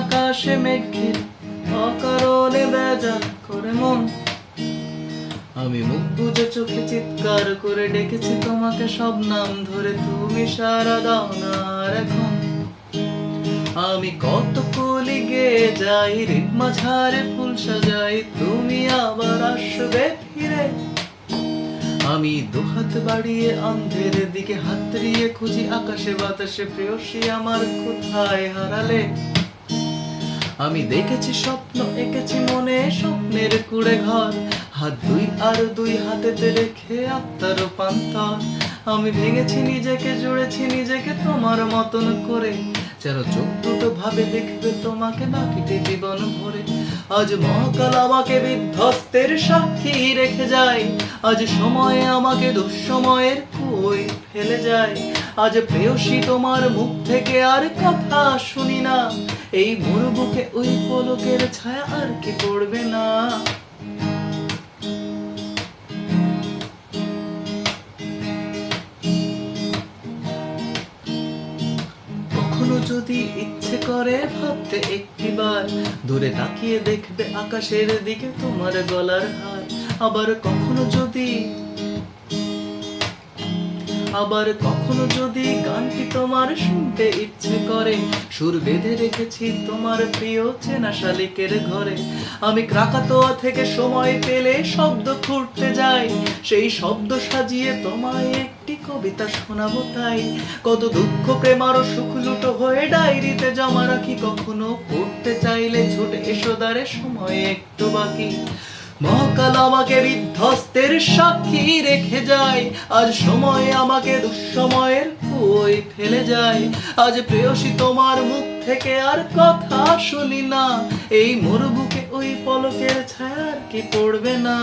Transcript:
আকাশে মেঘের অকারণে বেজার করে মন। আমি মুখ বুঝে চোখে চিৎকার করে ডেকেছি তোমাকে, সব নাম ধরে তুমি সারা দাও না এখন। আমি কত কলি গে যাই রিপ মাঝারে ফুল সাজাই, তুমি আবার আসবে ফিরে। আমি দুহাত বাড়িয়ে অন্ধের দিকে হাতড়িয়ে খুঁজি আকাশে বাতাসে প্রেয়সী আমার কোথায় হারালে? আমি দেখেছি স্বপ্ন, এঁকেছি মনে স্বপ্নের কুড়ে ঘর হাত দুই আর দুই হাতেতে রেখে আত্মার রূপান্তর। আমি ভেঙেছি নিজেকে, জুড়েছি নিজেকে তোমার মতন করে। যেন চোখ দুটো ভাবে দেখবে তোমাকে বাকিতে জীবন ভরে। আজ মহাকাল আমাকে বিধ্বস্তের সাক্ষী রেখে যায়। আজ সময়ে আমাকে দুঃসময়ের কই ফেলে যায়। আজ প্রেয়সী তোমার মুখ থেকে আর কথা শুনি না। এই মরুবুকে ওই পলকের ছায়া আর কি পড়বে না? যদি ইচ্ছে করে ভাবতে একটিবার দূরে তাকিয়ে দেখবে আকাশের দিকে তোমার গলার হার। আবার কখনো যদি আবার কখনো যদি গানটি তোমার শুনতে ইচ্ছে করে, সুর বেঁধে রেখেছি তোমার প্রিয় চেনা শালিকের ঘরে। আমি ক্রাকাতোয়া থেকে সময় পেলে শব্দ খুঁড়তে যাই, সেই শব্দ সাজিয়ে তোমায় একটি কবিতা শোনাবো তাই। কত দুঃখ, প্রেম আরও সুখ লুটো হয়ে ডায়েরিতে জমা রাখি, কখনো পড়তে চাইলে ছুটে এসো দ্বারে সময় একটু বাকি। মহাকাল আমাকে বিধ্বস্তের সাক্ষী রেখে যায়। আজ সময় আমাকে দুঃসময়ের কই ফেলে যায়। আজ প্রেয়সী তোমার মুখ থেকে আর কথা শুনি না। এই মরুবুকে ওই পলকের ছায়ার কি পড়বে না?